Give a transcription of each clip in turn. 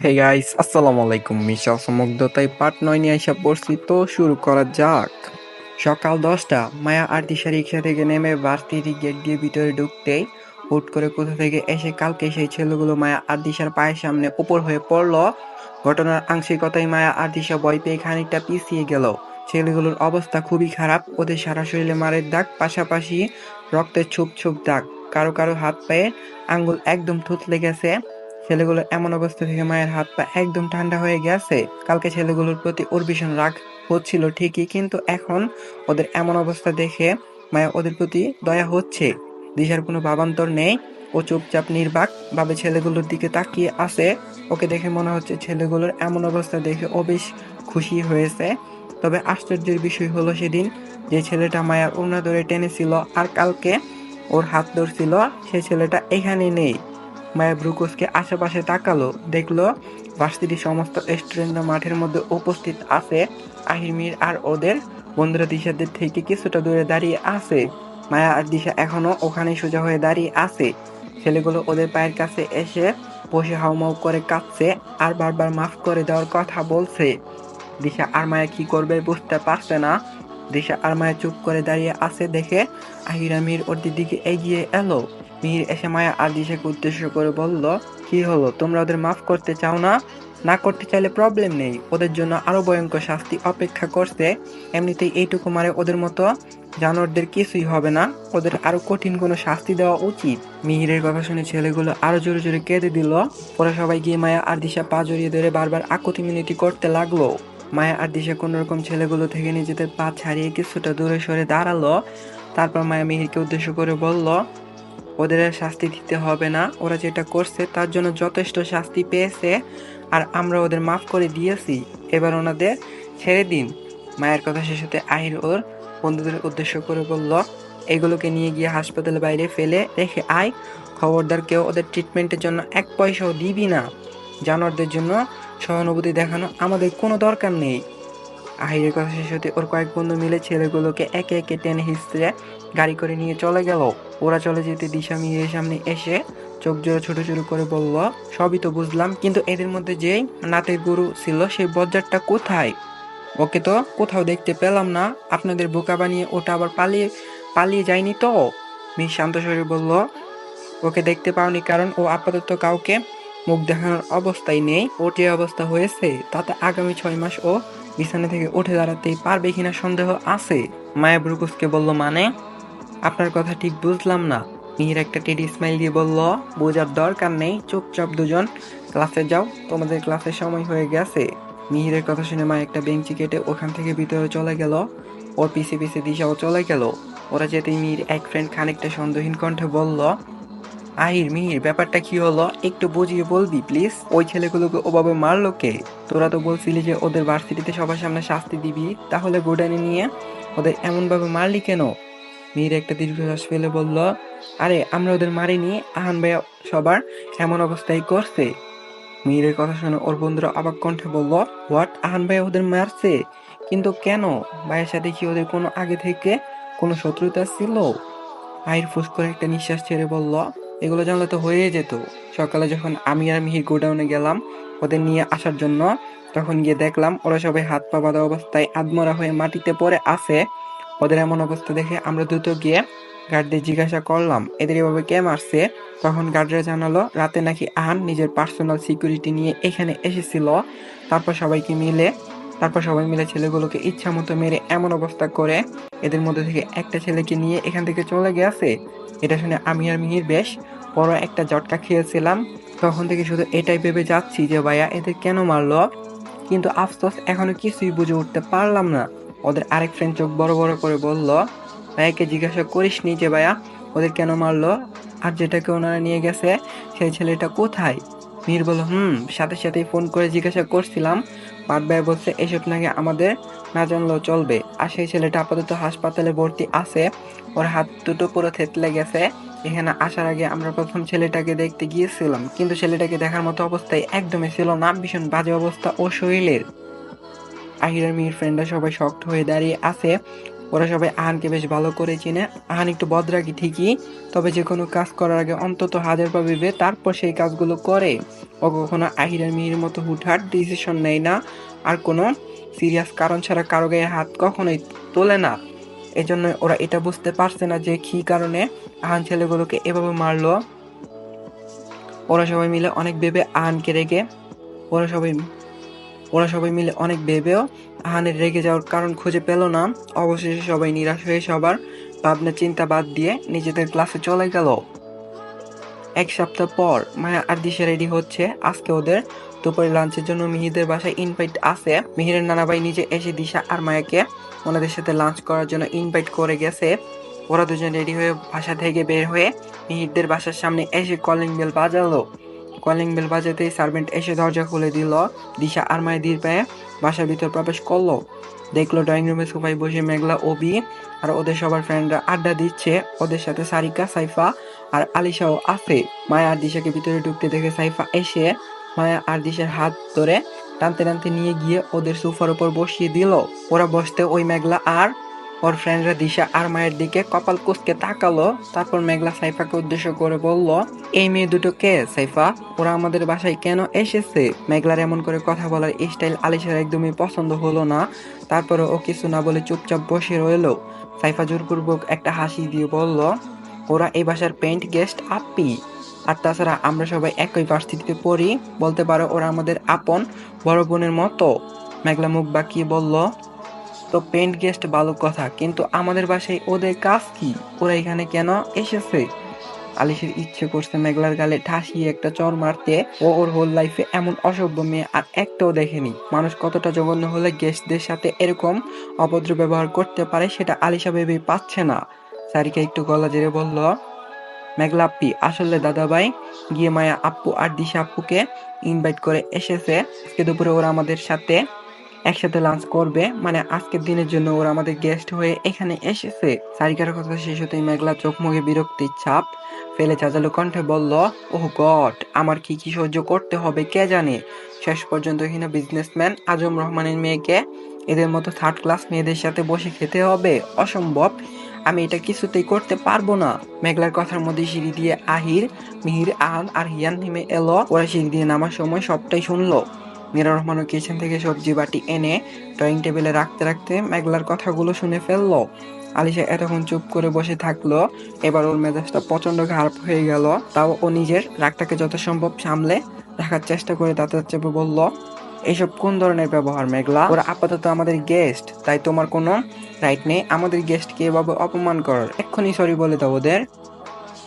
Hey guys আসসালামু আলাইকুম মিশা সমগ্ধতায় part নয় নিয়ে আইসা পড়ছি, তো শুরু করা যাক। সকাল দশটা, মায়া আর দিশা রিক্সা থেকে নেমে ভার্সিটি গেট দিয়ে ভিতরে ঢুকতেই হুট করে কোথা থেকে এসে কালকে সেই ছেলেগুলো মায়া আর দিশার পায়ের সামনে উপর হয়ে পড়ল। ঘটনার আংশিকতায় মায়া আর দিশা ভয় পেয়ে খানিকটা পিছিয়ে গেল। ছেলেগুলোর অবস্থা খুবই খারাপ। ওদের সারা শরীরে মারের দাগ, পাশাপাশি রক্তের ছুপ ছুপ দাগ। কারও কারও হাত পায়ে আঙ্গুল একদম থুতলে গেছে। ছেলেগুলোর এমন অবস্থা থেকে মায়ের হাত পা একদম ঠান্ডা হয়ে গেছে। কালকে ছেলেগুলোর প্রতি ওর ভীষণ রাগ হচ্ছিল ঠিকই, কিন্তু এখন ওদের এমন অবস্থা দেখে মায়া ওদের প্রতি দয়া হচ্ছে। দিশার কোনো ভাবান্তর নেই, ও চুপচাপ নির্বাক ভাবে ছেলেগুলোর দিকে তাকিয়ে আছে। ওকে দেখে মনে হচ্ছে ছেলেগুলোর এমন অবস্থা দেখে ও বেশ খুশি হয়েছে। তবে আশ্চর্যের বিষয় হলো সেদিন যে ছেলেটা মায়ার ওড়না ধরে টেনেছিল আর কালকে ওর হাত ধরছিল, সে ছেলেটা এখানে নেই। মায়া ব্রুকোসকে আশেপাশে তাকালো, দেখল ভার্সিটির সমস্ত স্টুডেন্টরা মাঠের মধ্যে উপস্থিত আছে আহির, মির আর ওদের। বন্ধুরা দিশাদের থেকে কিছুটা দূরে দাঁড়িয়ে আছে। মায়া আর দিশা এখনও ওখানে সোজা হয়ে দাঁড়িয়ে আছে। ছেলেগুলো ওদের পায়ের কাছে এসে বসে হাউমাউ করে কাঁদছে আর বারবার মাফ করে দেওয়ার কথা বলছে। দিশা আর মায়া কি করবে বুঝতে পারছে না। দিশা আর মায়া চুপ করে দাঁড়িয়ে আছে দেখে আহিরা মির ওদের দিকে এগিয়ে এলো। মিহির এসে মায়া আর উদ্দেশ্য করে বলল, কি হলো? তোমরা ওদের মাফ করতে চাও না? না করতে চাইলে প্রবলেম নেই। ওদের জন্য আরও ভয়ঙ্কর শাস্তি অপেক্ষা করছে। এমনিতেই এইটুকু মারে ওদের মতো জানোয়ারদের কিছুই হবে না। ওদের আরও কঠিন কোনো শাস্তি দেওয়া উচিত। মিহিরের কথা শুনে ছেলেগুলো আরও জোরে জোরে কেঁদে দিল। পরে সবাই গিয়ে মায়া আর দিশা পা জড়িয়ে ধরে বারবার আকুতি মিনতি করতে লাগল। মায়া আর দিশা কোনোরকম ছেলেগুলো থেকে নিজেদের পা ছাড়িয়ে কিছুটা দূরে সরে দাঁড়াল। তারপর মায়া মিহিরকে উদ্দেশ্য করে বলল ওদের শাস্তি দিতে হবে না। ওরা যেটা করছে, তার জন্য যথেষ্ট শাস্তি পেয়েছে আর আমরা ওদের মাফ করে দিয়েছি। এবার ওনাদের ছেড়ে দিন। মায়ের কথা শেষ হতে আহির ওর বন্ধুদের উদ্দেশ্য করে বলল, এগুলোকে নিয়ে গিয়ে হাসপাতালের বাইরে ফেলে রেখে আয়। খবরদার কেউ ওদের ট্রিটমেন্টের জন্য এক পয়সাও দিবি না। জানোয়ারদের জন্য সহানুভূতি দেখানো আমাদের কোনো দরকার নেই। আহিরের কথা শেষ হতে ওর কয়েক বন্ধু মিলে ছেলেগুলোকে একে একে টেনে হিসড়ে গাড়ি করে নিয়ে চলে গেল। ওরা চলে যেতে দিশা মিহিরের সামনে এসে চোখ জোরে ছোট ছোট করে বলল, সবই তো বুঝলাম, কিন্তু এদের মধ্যে যে নাতের গরু ছিল সেই বজ্জারটা কোথায়? ওকে তো কোথাও দেখতে পেলাম না। আপনাদের বোকা বানিয়ে ওটা আবার পালিয়ে পালিয়ে যায়নি তো? মিস শান্ত স্বরে বলল, ওকে দেখতে পাওনি কারণ ও আপাতত কাউকে মুখ দেখানোর অবস্থায় নেই। ও যে অবস্থা হয়েছে, তাতে আগামী ছয় মাস ও বিছানা থেকে উঠে দাঁড়াতেই পারবে কিনা সন্দেহ আছে? মায়া ব্রুকুসকে বলল মানে? আপনার কথা ঠিক বুঝলাম না। মিহির একটা টেডি স্মাইল দিয়ে বলল, বোঝার দরকার নেই, চুপচাপ দুজন ক্লাসে যাও, তোমাদের ক্লাসের সময় হয়ে গেছে। মিহিরের কথা শুনে মা একটা বেঞ্চি কেটে ওখান থেকে ভিতরে চলে গেল। ওর পিছে পিছে দিশাও চলে গেল। ওরা যেতেই মিহির এক ফ্রেন্ড খানিকটা সন্দেহীন কণ্ঠে বলল, আহির, মিহির, ব্যাপারটা কি হলো? একটু বুঝিয়ে বলবি প্লিজ ওই ছেলেগুলোকে ওভাবে মারলো কে? তোরা তো বলছিলি যে ওদের ভার্সিটিতে সবার সামনে শাস্তি দিবি। তাহলে গোডানে নিয়ে ওদের এমনভাবে মারলি কেন? মিহির একটা দীর্ঘশ্বাস ফেলে বলল, আরে, আমরা ওদের মারিনি, আহান ভাইয়া সবার এমন অবস্থায় করছে। মিহিরের কথা শুনে ওর বন্ধুরা অবাক কণ্ঠে বলল, হোয়াট, আহান ভাইয়া ওদের মারছে? কিন্তু কেন? ভাইয়ের সাথে কি ওদের কোনো আগে থেকে কোনো শত্রুতা ছিল? আইর ফুস করে একটা নিঃশ্বাস ছেড়ে বলল, এগুলো জানলে তো হয়ে যেত। সকালে যখন আমি আর মিহির গোডাউনে গেলাম ওদের নিয়ে আসার জন্য, তখন গিয়ে দেখলাম ওরা সবাই হাত পা বাঁধা অবস্থায় আদমরা হয়ে মাটিতে পড়ে আছে। ওদের এমন অবস্থা দেখে আমরা দ্রুত গিয়ে গার্ডদের জিজ্ঞাসা করলাম, এদের এভাবে কে মারছে? তখন গার্ডরা জানালো, রাতে নাকি আহান নিজের পার্সোনাল সিকিউরিটি নিয়ে এখানে এসেছিল। তারপর সবাইকে মিলে, তারপর সবাই মিলে ছেলেগুলোকে ইচ্ছা মতো মেরে এমন অবস্থা করে এদের মধ্যে থেকে একটা ছেলেকে নিয়ে এখান থেকে চলে গেছে। এটা শুনে আমি আর মিহির বেশ বড় একটা জটকা খেয়েছিলাম। তখন থেকে শুধু এটাই ভেবে যাচ্ছি যে ভাইয়া এদের কেন মারলো? কিন্তু আফসোস, এখনও কিছুই বুঝে উঠতে পারলাম না। ওদের আরেক ফ্রেন্ড চোখ বড় বড় করে বলল, ভাইয়াকে জিজ্ঞাসা করিসনি যে ভাইয়া ওদের কেন মারলো? আর যেটাকে ওনারা নিয়ে গেছে, সেই ছেলেটা কোথায়? মীর বলল, হুম, সাথে সাথেই ফোন করে জিজ্ঞাসা করছিলাম। পাট ভাই বলছে, এসব নাকি আমাদের না জানলেও চলবে। আর সেই ছেলেটা আপাতত হাসপাতালে ভর্তি আছে। ওর হাত দুটো পুরো থেতলে গেছে। এখানে আসার আগে আমরা প্রথম ছেলেটাকে দেখতে গিয়েছিলাম, কিন্তু ছেলেটাকে দেখার মতো অবস্থায় একদমই ছিল না। ভীষণ বাজে অবস্থা ও শরীরের। আহিরের মিহির ফ্রেন্ডরা সবাই শক্ত হয়ে দাঁড়িয়ে আছে। ওরা সবাই আহানকে বেশ ভালো করে চিনে। আহান একটু বদরাগি ঠিকই, তবে যে কোনো কাজ করার আগে অন্তত হাজার পা ভেবে তারপর সেই কাজগুলো করে। ও কখনো আহিরের মিহির মতো হুটহাট ডিসিশন নেয় না, আর কোনো সিরিয়াস কারণ ছাড়া কারও গায়ে হাত কখনোই তোলে না। এজন্য ওরা এটা বুঝতে পারছে না যে কী কারণে আহান ছেলেগুলোকে এভাবে মারলো। ওরা সবাই মিলে অনেক ভেবে আহানকে রেগে ওরা সবাই ওরা সবাই মিলে অনেক ভেবেও আহানের রেগে যাওয়ার কারণ খুঁজে পেল না। অবশেষে সবাই নিরাশ হয়ে সবার ভাবনা, চিন্তা বাদ দিয়ে নিজেদের ক্লাসে চলে গেল। এক সপ্তাহ পর মায়া আর দিশা রেডি হচ্ছে। আজকে ওদের দুপুরে লাঞ্চের জন্য মিহিদের বাসায় ইনভাইট আছে। মিহিরের নানা ভাই নিজে এসে দিশা আর মায়াকে ওনাদের সাথে লাঞ্চ করার জন্য ইনভাইট করে গেছে। ওরা দুজন রেডি হয়ে বাসা থেকে বের হয়ে মিহিরদের বাসার সামনে এসে কলিং বেল বাজালো। কলিং বেল বাজাতেই সার্ভেন্ট এসে দরজা খুলে দিল। দিশা আর মায়ের ধীর পায়ে বাসার ভিতর প্রবেশ করল। দেখল ড্রয়িং রুমে সোফায় বসে মেঘলা ওবি আর ওদের সবার ফ্রেন্ডরা আড্ডা দিচ্ছে। ওদের সাথে সারিকা, সাইফা আর আলিশাও আছে। মায়া আর দিশাকে ভিতরে ঢুকতে দেখে সাইফা এসে মায়া আর দিশার হাত ধরে টানতে টানতে নিয়ে গিয়ে ওদের সোফার উপর বসিয়ে দিল। ওরা বসতে ওই মেঘলা আর ওর ফ্রেন্ডরা দিশা আর মায়ের দিকে কপাল কুচকে তাকালো, তারপর মেঘলা সাইফাকে উদ্দেশ্য করে বলল, এই মেয়ে দুটো কে, সাইফা? ওরা আমাদের বাসায় কেন এসেছে? মেঘলার এমন করে কথা বলার স্টাইল আলিশার একদমই পছন্দ হলো না। তারপরে ও কিছু না বলে চুপচাপ বসে রইল। সাইফা জোরপূর্বক একটা হাসি দিয়ে বলল, ওরা এই বাসার পেন্ট গেস্ট আপি। আর তাছাড়া আমরা সবাই একই ভার্সিটিতে পড়ি। বলতে পারো ওরা আমাদের আপন, বড় বোনের মতো। মেঘলা মুখ বাকিয়ে বলল তো পেন্ট গেস্ট ভালো কথা, কিন্তু আমাদের বাসায় ওদের কাজ কি? ওরা এখানে কেন এসেছে? আলিশের ইচ্ছে করছে মেঘলার গালে ঠাসিয়ে একটা চর মারতে। ও ওর হোল লাইফে এমন অসভ্য মেয়ে আর একটাও দেখেনি। মানুষ কতটা জঘন্য হলে গেস্টদের সাথে এরকম অভদ্র ব্যবহার করতে পারে সেটা আলিশা ভেবেই পাচ্ছে না। সারিকা একটু গলা জেরে বলল, মেঘলা আপ্পি আসলে দাদাভাই, গিয়ে মায়া আপ্পু আর দিশা আপ্পুকে ইনভাইট করে এসেছে। আজকে দুপুরে ওরা আমাদের সাথে একসাথে লাঞ্চ করবে। মানে আজকের দিনের জন্য ওরা আমাদের গেস্ট হয়ে এখানে এসেছে। সারিকার কথা শেষ হতেই মেঘলা চোখ মুখে বিরক্তির ছাপ ফেলে চাচালো কণ্ঠে বলল, ওহ গড, আমার কি কি সহ্য করতে হবে কে জানে? শেষ পর্যন্ত কিনা বিজনেসম্যান আজম রহমানের মেয়েকে, এদের মতো থার্ড ক্লাস মেয়েদের সাথে বসে খেতে হবে? অসম্ভব। আমি এটা কিছুতেই করতে পারব না। মেঘলার কথার মধ্যে সিঁড়ি দিয়ে আহির, মিহির আহান আর হিয়ান নেমে এলো। ওরা সিঁড়ি দিয়ে নামার সময় সবটাই শুনলো। মীরা রহমানও কিচেন থেকে সবজি বাটি এনে ড্রয়িং টেবিলে রাখতে রাখতে মেঘলার কথাগুলো শুনে ফেলল। আলিশা এতক্ষণ চুপ করে বসে থাকল। এবার ওর মেজাজটা প্রচণ্ড খারাপ হয়ে গেল। তাও ও নিজের রাগটাকে যত সম্ভব সামলে রাখার চেষ্টা করে তাতে চেপে বলল এইসব কোন ধরনের ব্যবহার মেঘলা? ওরা আপাতত আমাদের গেস্ট, তাই তোমার কোনো রাইট নেই? আমাদের গেস্টকে এভাবে অপমান করার। এক্ষুনি সরি বলে দাও ওদের।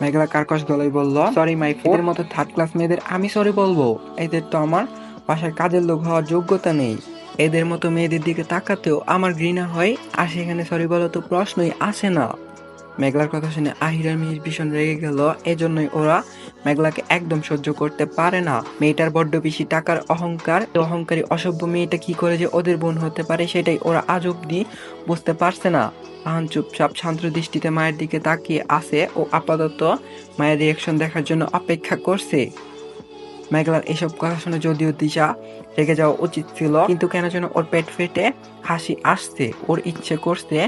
মেঘলা কার্কশ গলায় বলল, সরি মাই ফোর মতো থার্ড ক্লাস মেয়েদের আমি সরি বলব। এদের তো আমার বাসার কাজের লোক হওয়ার যোগ্যতা নেই। এদের মতো মেয়েদের দিকে তাকাতেও আমার ঘৃণা হয়, আর সেখানে সরি বলো তো, প্রশ্নই আসে না। মেঘলার কথা শুনে আহিরার মিহির ভীষণ রেগে গেল, এজন্যই ওরা মেঘলাকে একদম সহ্য করতে পারে না। মেয়েটার বড্ড বেশি টাকার অহংকার অহংকারী অসভ্য মেয়েটা কি করে যে ওদের বোন হতে পারে সেটাই ওরা আজ অব্দি বুঝতে পারছে না। আহান চুপচাপ শান্ত দৃষ্টিতে মায়ের দিকে তাকিয়ে আসে ও আপাতত মায়ের রিয়াকশন দেখার জন্য অপেক্ষা করছে। মেঘলার এসব কথা শুনে যদিও দিশা রেগে যাওয়া উচিত ছিল, কিন্তু কেন যেন ওর পেট ফেটে হাসি আসছে। ওর ইচ্ছে করছে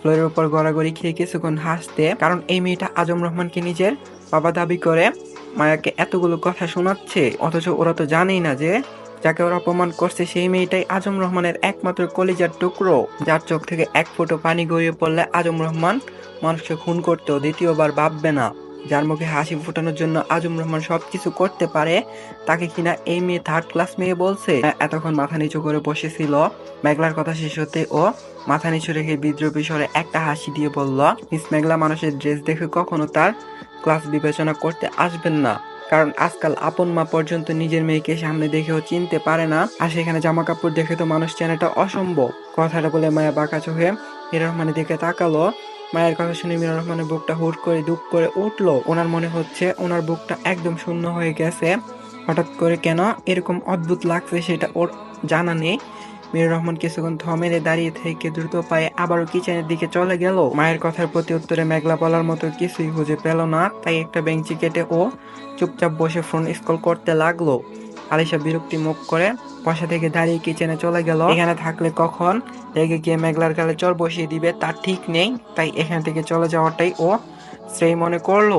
ফ্লোরের উপর গড়াগড়ি খেয়ে কিছুক্ষণ হাসতে, কারণ এই মেয়েটা আজম রহমানকে নিজের বাবা দাবি করে মায়াকে এতগুলো কথা শোনাচ্ছে। অথচ ওরা তো জানেই না যে যাকে ওরা অপমান করছে, সেই মেয়েটাই আজম রহমানের একমাত্র কলিজার টুকরো, যার চোখ থেকে এক ফোঁটো পানি গড়িয়ে পড়লে আজম রহমান মানুষকে খুন করতেও দ্বিতীয়বার ভাববে না। যার মুখে হাসি ফোটানোর জন্য আজম রহমান সবকিছু করতে পারে, তাকে কিনা এই মেয়ে থার্ড ক্লাস মেয়ে বলছে। এতক্ষণ মাথা নিচু করে বসেছিল। মেঘলার কথা শেষ হতে ও মাথা নিচু রেখে বিদ্রোপী স্বরে একটা হাসি দিয়ে বলল, মিস মেঘলা, মানুষের ড্রেস দেখে কখনো তার ক্লাস বিবেচনা করতে আসবেন না। কারণ আজকাল আপন মা পর্যন্ত নিজের মেয়েকে সামনে দেখেও চিনতে পারে না। আর সেখানে জামা কাপড় দেখে তো মানুষ চেনাটা অসম্ভব। কথাটা বলে মায়া বাঁকা চোখে রহমানের দিকে তাকালো। মায়ের কথা শুনে মীরা রহমানের বুকটা হুট করে দুঃখ করে উঠল। ওনার মনে হচ্ছে ওনার বুকটা একদম শূন্য হয়ে গেছে। হঠাৎ করে কেন এরকম অদ্ভুত লাগছে সেটা ওর জানা নেই। মীর রহমান কিছুক্ষণ থমেরে দাঁড়িয়ে থেকে দ্রুত পায়ে আবারও কিচেনের দিকে চলে গেল। মায়ের কথার প্রতি উত্তরে মেঘলা বলার মতো কিছুই খুঁজে পেল না। তাই একটা বেঞ্চি কেটে ও চুপচাপ বসে ফোন স্কল করতে লাগল। আলিশা বিরক্তি মুখ করে বসা থেকে দাঁড়িয়ে কিচেনে চলে গেল। এখানে থাকলে কখন? রেগে গিয়ে মেঘলার গালে চর বসিয়ে দিবে, তার ঠিক নেই। তাই এখান থেকে চলে যাওয়াটাই ও সেই মনে করল।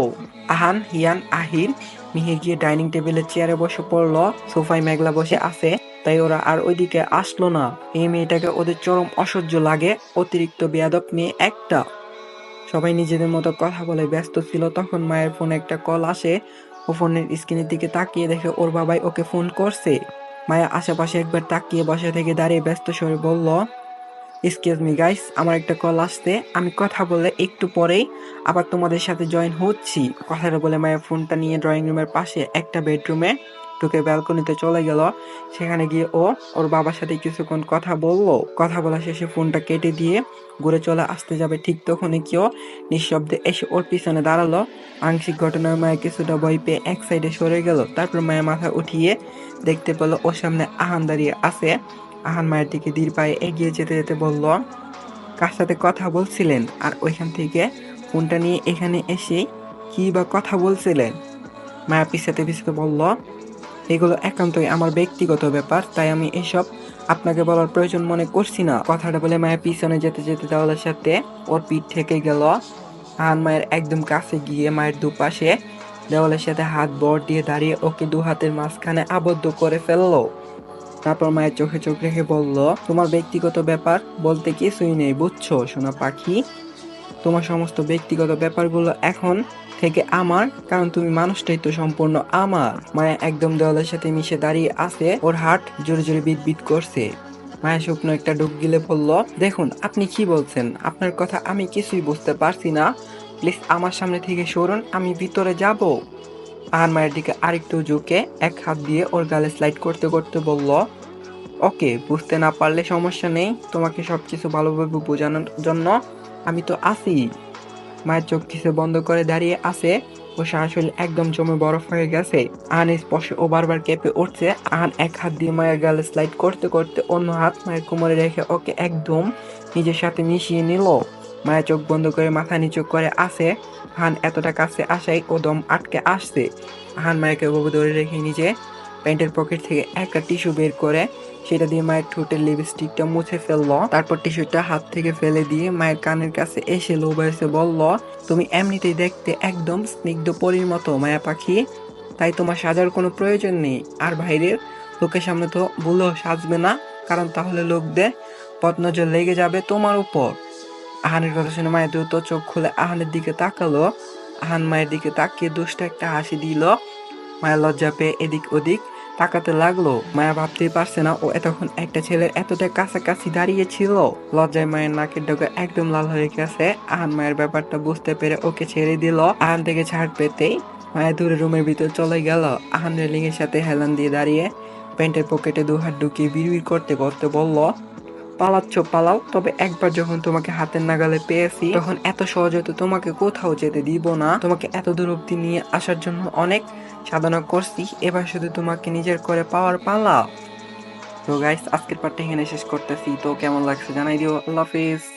আহান, হিয়ান আহির মিহি গিয়ে ডাইনিং টেবিলের চেয়ারে বসে পড়ল। সোফায় মেঘলা বসে আছে, তাই ওরা আর ওইদিকে আসলো না। এই মেয়েটাকে ওদের চরম অসহ্য লাগে, অতিরিক্ত বেয়াদব মেয়ে একটা। সবাই নিজেদের মতো কথা বলে ব্যস্ত ছিল, তখন মায়ের ফোনে একটা কল আসে। ও ফোনের স্ক্রিনের দিকে তাকিয়ে দেখে ওর বাবাই ওকে ফোন করছে। মায়া আশেপাশে একবার তাকিয়ে বসা থেকে দাঁড়িয়ে ব্যস্ত স্বরে বলল এক্সকিউজ মি গাইস আমার একটা কল আসছে। আমি কথা বলে একটু পরেই আবার তোমাদের সাথে জয়েন হচ্ছি। কথাটা বলে মায়া ফোনটা নিয়ে ড্রয়িং রুমের পাশে একটা বেডরুমে ঢুকে ব্যালকনিতে চলে গেল। সেখানে গিয়ে ও ওর বাবার সাথে কিছুক্ষণ কথা বলল। কথা বলা শেষে ফোনটা কেটে দিয়ে ঘুরে চলে আসতে যাবে। ঠিক তখনই কেউ নিঃশব্দে এসে ওর পিছনে দাঁড়াল। আংশিক ঘটনার মায়ের কিছুটা ভয় পেয়ে এক সাইডে সরে গেল। তারপর মায়ের মাথা উঠিয়ে দেখতে পেল ওর সামনে আহান দাঁড়িয়ে আছে। আহান মায়ের দিকে ধীর পায়ে এগিয়ে যেতে যেতে বলল, কার সাথে কথা বলছিলেন? আর ওইখান থেকে ফোনটা নিয়ে এখানে এসে কি বা কথা বলছিলেন? মায়া পিছাতে পিছাতে বলল এগুলো একান্তই আমার ব্যক্তিগত ব্যাপার, তাই আমি এসব আপনাকে বলার প্রয়োজন মনে করছি না। কথাটা বলে মায়ের পিছনে যেতে যেতে দেওয়ালের সাথে ওর পিঠ থেকে গেল। আহান মায়ের একদম কাছে গিয়ে মায়ের দুপাশে দেওয়ালের সাথে হাত বর দিয়ে দাঁড়িয়ে ওকে দু হাতের মাঝখানে আবদ্ধ করে ফেলল। তারপর মায়ের চোখে চোখ রেখে বলল, তোমার ব্যক্তিগত ব্যাপার বলতে কিছুই নেই, বুঝছ সোনা পাখি? তোমার সমস্ত ব্যক্তিগত ব্যাপারগুলো এখন থেকে আমার, কারণ তুমি মানুষটাই তো সম্পূর্ণ আমার। মায়া একদম দেওয়ালের সাথে মিশে দাঁড়িয়ে আছে, ওর হাট জোরে জোরে বিট বিট করছে। মায়া শুকনো একটা ডুব গিলে বলল, দেখুন, আপনি কি বলছেন? আপনার কথা আমি কিছুই বুঝতে পারছি না। প্লিজ আমার সামনে থেকে সরুন, আমি ভিতরে যাব। আর মায়ের দিকে আরেকটু ঝুঁকে, এক হাত দিয়ে ওর গালে স্লাইড করতে করতে বলল, ওকে, বুঝতে না পারলে সমস্যা নেই। তোমাকে সবকিছু ভালোভাবে বোঝানোর জন্য আমি তো আছি। মায়ের চোখ কিছু বন্ধ করে দাঁড়িয়ে আছে। ও শাশুড়ি একদম জমে বরফ হয়ে গেছে। আহান স্পর্শে ও বারবার কেঁপে উঠছে। আহান এক হাত দিয়ে মায়ের গালে স্লাইড করতে করতে অন্য হাত মায়ের কোমরে রেখে ওকে একদম নিজের সাথে মিশিয়ে নিল। মায়ের চোখ বন্ধ করে মাথা নিচু করে আছে। হান এতটা কাছে আসাই ও দম আটকে আসছে। হান মায়েরকে ওভাবে ধরে রেখে নিজে প্যান্টের পকেট থেকে একটা টিস্যু বের করে সেটা দিয়ে মায়ের ঠোঁটের লিপস্টিকটা মুছে ফেলল। তারপর টিস্যুটা হাত থেকে ফেলে দিয়ে মায়ের কানের কাছে এসে লোবাইসে বলল, তুমি এমনিতেই দেখতে একদম স্নিগ্ধ পরীর মতো, মায়া পাখি। তাই তোমার সাজার কোনো প্রয়োজন নেই। আর বাইরের লোকের সামনে তো ভুলেও সাজবে না। কারণ তাহলে লোকদের পথনজর লেগে যাবে তোমার উপর। আহানের কথা শুনে মায়ের দ্রুত চোখ খুলে আহানের দিকে তাকালো। আহান মায়ের দিকে তাকিয়ে দুষ্ট একটা হাসি দিল। মায়ের লজ্জা পেয়ে এদিক ওদিক তাকাতে লাগল। মায়া ভাবতেই পারছে না ও এতক্ষণ একটা ছেলের এতটা কাছাকাছি দাঁড়িয়ে ছিল। লজ্জায় মায়ের নাকের ডগা একদম লাল হয়ে গেছে। আহান মায়ের ব্যাপারটা বুঝতে পেরে ওকে ছেড়ে দিল। আহান থেকে ছাড় পেতেই মায়া দূরে রুমের ভিতর চলে গেল। আহান রেলিং এর সাথে হেলান দিয়ে দাঁড়িয়ে প্যান্টের পকেটে দু হাত ঢুকিয়ে বিড়বিড় করতে করতে বলল, পালাচ্ছ, পালাও। তবে একবার যখন তোমাকে হাতের নাগালে পেয়েছি, তখন এত সহজে তো তোমাকে কোথাও যেতে দিব না। তোমাকে এত দূর অব্দি নিয়ে আসার জন্য অনেক সাধনা করছি, এবার শুধু তোমাকে নিজের করে পাওয়ার পালা। তো গাইস আজকের পার্টটা এখানে শেষ করতেছি। তো কেমন লাগছে জানাই দিও। আল্লাহ হাফিজ।